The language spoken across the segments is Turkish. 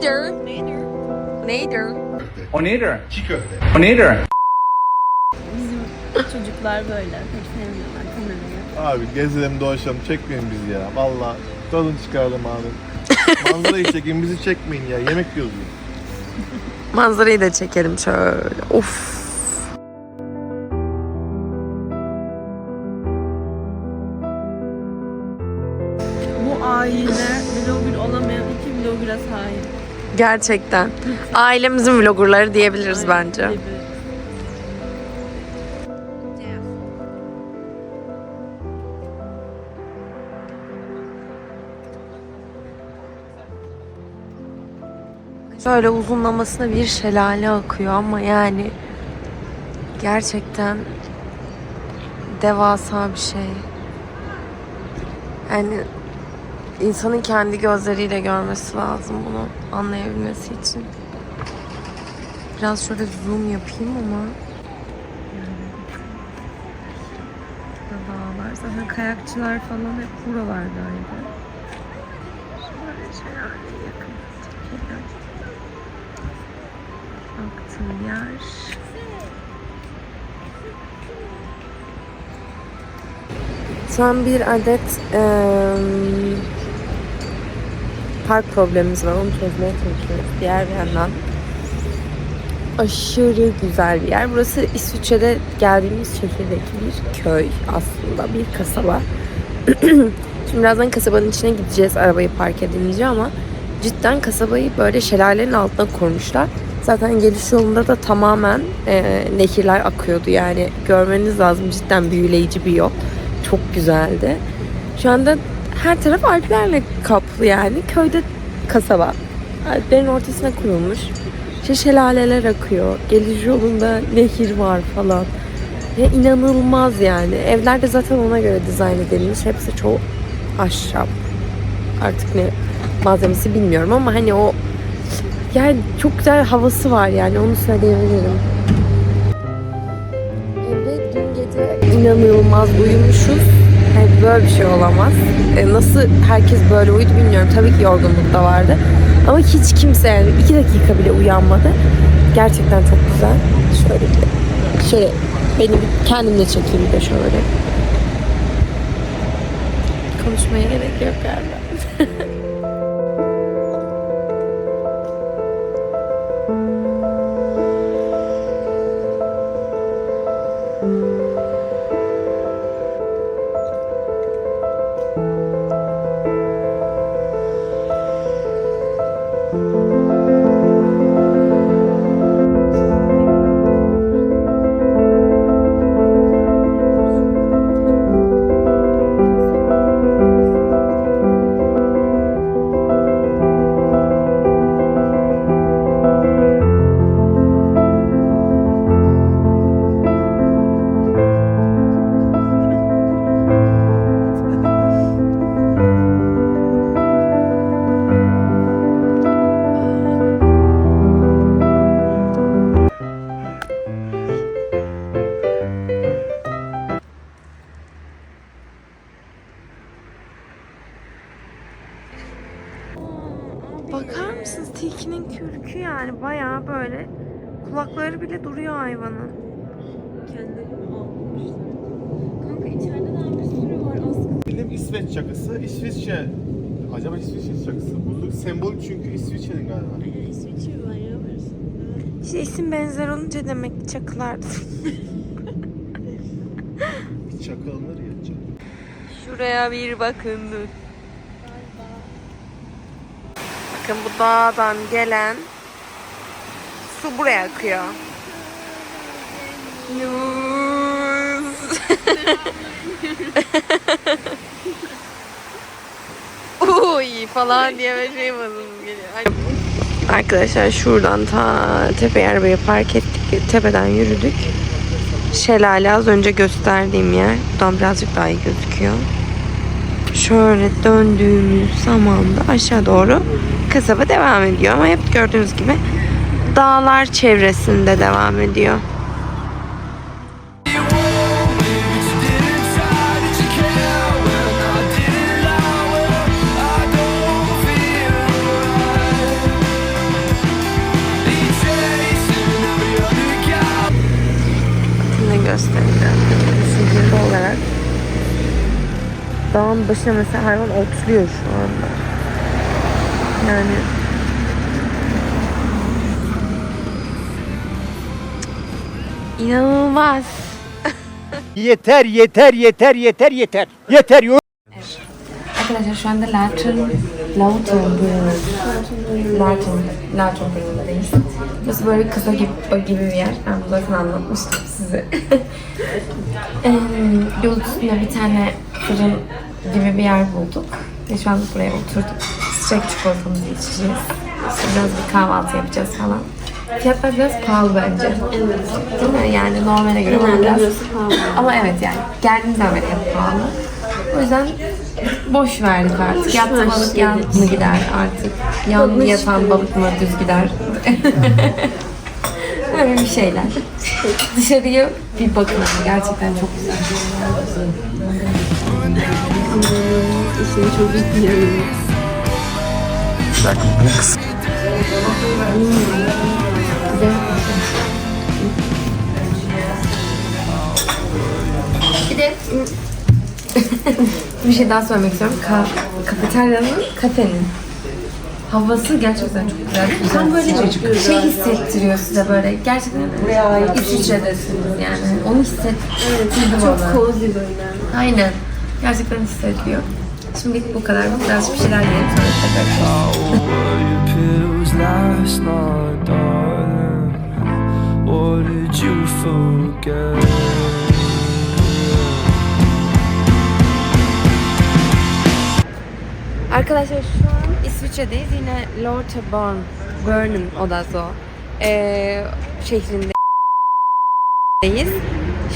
nedir? Nedir? O nedir? Çiğ köfte. O nedir? Çocuklar böyle pek sevmiyorlar kamerayı. Abi gezelim dolaşalım çekmeyin bizi ya. Valla tadını çıkaralım abi. Manzarayı çekin bizi çekmeyin ya. Yemek yiyoruz. Manzarayı da çekelim şöyle. Of. Gerçekten. Ailemizin vloggerları diyebiliriz bence. Gibi. Şöyle uzunlamasına bir şelale akıyor ama yani gerçekten devasa bir şey. Yani insanın kendi gözleriyle görmesi lazım bunu anlayabilmesi için. Biraz şöyle zoom yapayım ama. Burada dağlar. Zaten kayakçılar falan hep buralardaydı. Şöyle yakın çekelim. Baktığım yer. Şu an bir adet eee, park problemimiz var. Onu çözmeye çalışıyoruz. Diğer bir yandan aşırı güzel bir yer. Burası İsviçre'de geldiğimiz şehirdeki bir köy aslında. Bir kasaba. Şimdi birazdan kasabanın içine gideceğiz arabayı park edince ama cidden kasabayı böyle şelalenin altına kurmuşlar. Zaten geliş yolunda da tamamen e, nehirler akıyordu yani görmeniz lazım cidden büyüleyici bir yol. Çok güzeldi. Şu anda her taraf alplerle kaplı yani. Köyde kasaba. Alplerin ortasına kurulmuş. İşte şelaleler akıyor. Geliş yolunda nehir var falan. Ya inanılmaz yani. Evler de zaten ona göre dizayn edilmiş. Hepsi çok ahşap. Artık ne malzemesi bilmiyorum ama hani o yani çok güzel havası var yani onu söyleyebilirim. Evet dün gece inanılmaz uyumuşuz. Yani böyle bir şey olamaz. E, nasıl herkes böyle uyudu bilmiyorum. Tabii ki yorgunluk da vardı. Ama hiç kimse yani iki dakika bile uyanmadı. Gerçekten çok güzel. Şöyle bir, şöyle beni bir kendimle çekeyim de şöyle. Konuşmaya gerek yok galiba. Bakar mısınız tilkinin kürkü yani bayağı böyle kulakları bile duruyor hayvanın. Kendilerini almışlar. Kanka içeride daha bir sürü var askı. Benim İsveç çakısı. İsviçre. Acaba İsviçre çakısı. Bu sembol çünkü İsviçre'nin galiba. İsviçre var ya burası. İşte isim benzer olunca demek ki çakılardır. Bir çakı alınır ya. Çakı. Şuraya bir bakın. Bakın bu dağdan gelen su buraya akıyor. Yunus. Uy falan diye bir şey basımız geliyor. Arkadaşlar şuradan ta tepe arabayı park ettik. Tepeden yürüdük. Şelale az önce gösterdiğim yer. Buradan birazcık daha iyi gözüküyor şöyle döndüğümüz zaman da aşağı doğru kasaba devam ediyor. Ama hep gördüğünüz gibi dağlar çevresinde devam ediyor. göstereceğim. Sihirli olarak dağın başına mesela hayvan otluyor şu anda. Yani inanılmaz. Yeter yeter yeter yeter yeter. Yeter yok. Arkadaşlar şu anda Latron, Latron Latron, Latron bölümündeyiz. Burası böyle kısa gibi, gibi bir yer. Ben bunu zaten anlatmıştım size. Eee, Yol üstünde bir tane fırın gibi bir yer bulduk. Ve şu anda buraya oturduk. Sıcak çikolatamızı içeceğiz. Biraz bir kahvaltı yapacağız falan. Fiyatlar biraz pahalı bence. Evet. Değil mi? Yani normale göre Genelde biraz. pahalı. Ama evet yani geldiğimizden beri hep pahalı. O yüzden boş verdik artık. Boş Yattı balık yan mı gider artık? Yan yatan balık mı düz gider? Öyle bir şeyler. Dışarıya bir bakın. Gerçekten çok güzel. İşini çok bilmiyorum. Bir de bir şey daha söylemek istiyorum. Ka kafeteryanın, kafenin havası gerçekten çok güzel. Tam böyle bir şey hissettiriyor size böyle. Gerçekten İsviçre'desiniz yani. Onu hissettirdi Çok bana. cozy böyle. Aynen. Gerçekten hissediliyor. Şimdilik bu kadar. Biraz bir şeyler yiyelim sonra tekrar görüşürüz. were your pills last night, darling? What did you forget? Arkadaşlar şu İsviçre'deyiz. Yine Lauterborn, Bern'in odası o. Ee, şehrindeyiz.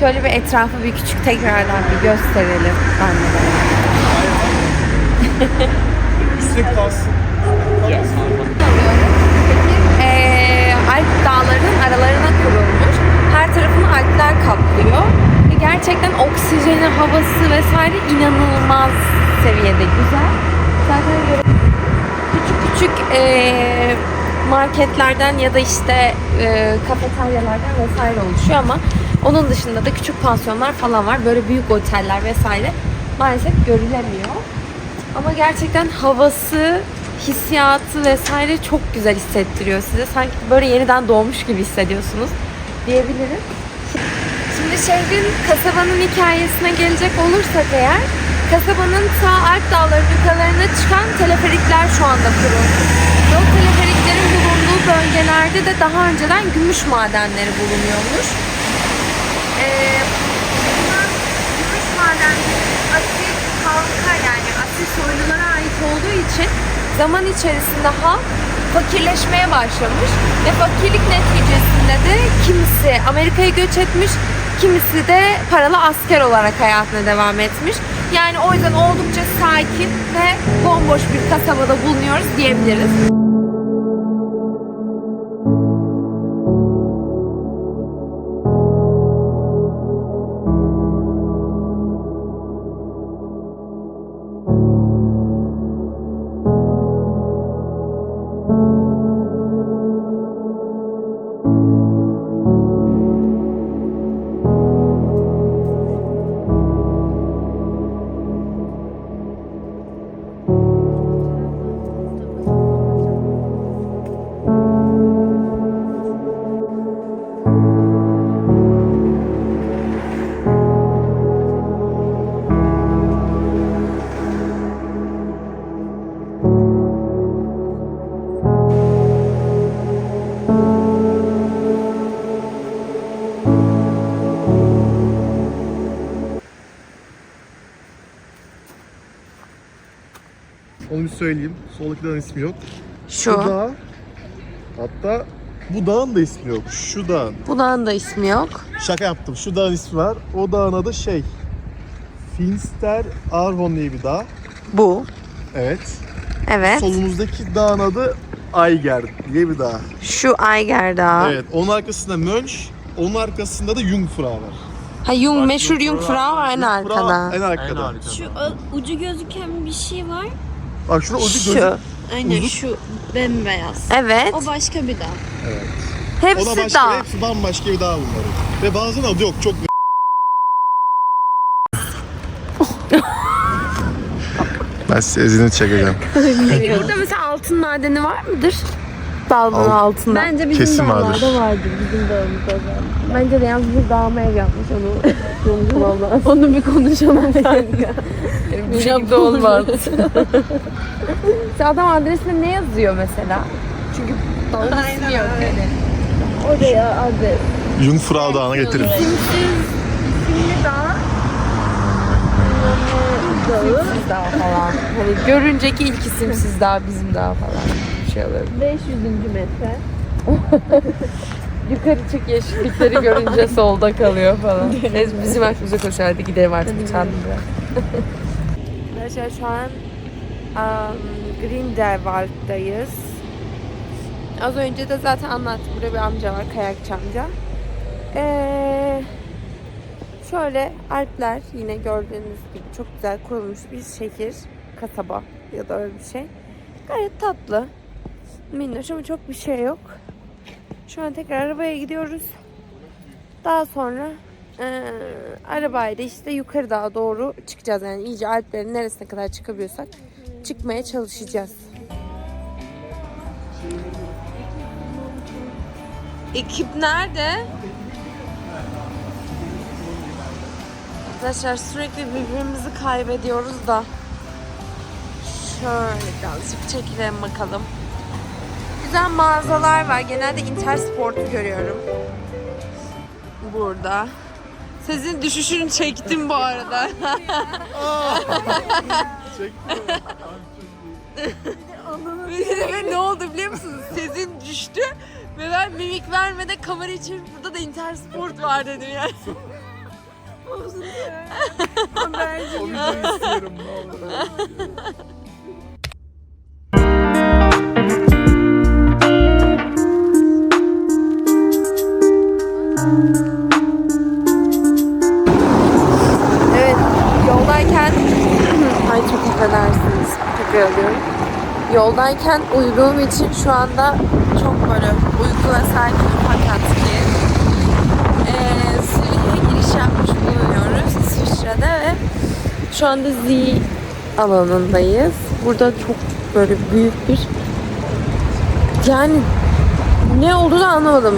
Şöyle bir etrafı bir küçük tekrardan bir gösterelim. Ben de İstek kalsın. Ee, Alp dağlarının aralarına kurulmuş. Her tarafını Alpler kaplıyor. Ve gerçekten oksijeni, havası vesaire inanılmaz seviyede güzel. Zaten küçük ee, marketlerden ya da işte ee, kafeteryalardan vesaire oluşuyor ama onun dışında da küçük pansiyonlar falan var. Böyle büyük oteller vesaire maalesef görülemiyor. Ama gerçekten havası, hissiyatı vesaire çok güzel hissettiriyor size. Sanki böyle yeniden doğmuş gibi hissediyorsunuz diyebilirim. Şimdi şehrin, kasabanın hikayesine gelecek olursak eğer, kasabanın ta Alp Dağları'nın yukarılarına çıkan teleferikler şu anda kurulmuş. Ve teleferiklerin bulunduğu bölgelerde de daha önceden gümüş madenleri bulunuyormuş. Ee, gümüş madenleri asil halka yani asil soylulara ait olduğu için zaman içerisinde halk fakirleşmeye başlamış ve fakirlik neticesinde de kimisi Amerika'ya göç etmiş, kimisi de paralı asker olarak hayatına devam etmiş. Yani o yüzden oldukça sakin ve bomboş bir kasabada bulunuyoruz diyebiliriz. Onu bir söyleyeyim. Soldaki dağın ismi yok. Şu. Bu dağ, hatta bu dağın da ismi yok. Şu dağın. Bunun da ismi yok. Şaka yaptım. Şu dağın ismi var. O dağın adı şey. Finster Arvon diye bir dağ. Bu. Evet. Evet. Solumuzdaki dağın adı Ayger diye bir dağ. Şu Ayger Dağı. Evet. Onun arkasında Mönch, onun arkasında da Jungfrau var. Ha Jung, meşhur Jungfrau en Jungfrau arkada. En arkada. Şu ö- ucu gözüken bir şey var. Bak şurada ucu gözü. Şu. Aynen şu bembeyaz. Evet. O başka bir dağ. Evet. Hepsi o başka, dağ. Hepsi bambaşka bir dağ bunların. Ve bazılarının adı yok. Çok Ben size izini çekeceğim. Peki burada mesela altın madeni var mıdır? Dalmanın Al- altında. Bence bizim Kesin dağlarda vardır. Bizim dağımızda özellikle. Bence de yalnız bir dağma ev yapmış onu konuşmam lazım. Onu bir konuşalım kanka. Bu şekilde olmaz. Adam adresinde ne yazıyor mesela? Çünkü dağın ismi yok. Oraya adres. Jungfrau Dağı'na getirin. İsimli dağ. Simsiz dağ falan. Hani görünce ki ilk isimsiz dağ bizim dağ falan. Şey olabilir. 500. metre. Yukarı çık yeşillikleri görünce solda kalıyor falan. Neyse bizim aklımıza koşuyor. Hadi gidelim artık utandım biraz. Arkadaşlar şu an um, Grindelwald'dayız. Az önce de zaten anlattım. Burada bir amca var, kayakçı amca. Ee, şöyle Alpler yine gördüğünüz gibi çok güzel kurulmuş bir şehir, kasaba ya da öyle bir şey. Gayet tatlı. Minnoş ama çok bir şey yok. Şu an tekrar arabaya gidiyoruz. Daha sonra eee arabayla işte yukarı dağa doğru çıkacağız. Yani iyice Alplerin neresine kadar çıkabiliyorsak çıkmaya çalışacağız. Ekip nerede? Arkadaşlar sürekli birbirimizi kaybediyoruz da. Şöyle birazcık çekilelim bakalım güzel mağazalar var. Genelde Intersport'u görüyorum. Burada. Sizin düşüşünü çektim bu arada. Ve ne oldu biliyor musunuz? Sezin düştü ve ben mimik vermeden kamera için burada da Intersport var dedim yani. O videoyu istiyorum ne olur. Ay çok affedersiniz. Tekrar alıyorum. Yoldayken uyuduğum için şu anda çok böyle uyku ve sakin fakat ki eee Zürih'e giriş yapmış bulunuyoruz İsviçre'de ve şu anda Z alanındayız. Burada çok böyle büyük bir yani ne olduğunu anlamadım.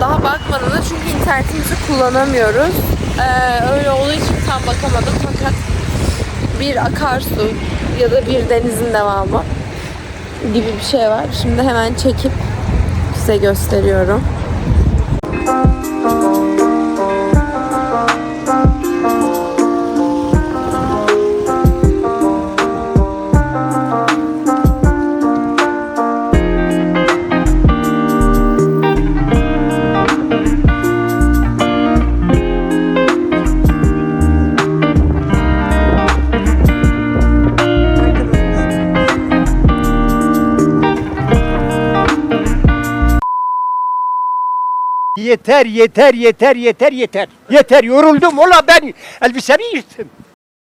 Daha bakmadım da çünkü internetimizi kullanamıyoruz. Ee, öyle olduğu için tam bakamadım fakat bir akarsu ya da bir denizin devamı gibi bir şey var. Şimdi hemen çekip size gösteriyorum. Yeter yeter yeter yeter yeter. Yeter yoruldum ola ben elbisemi yırttım.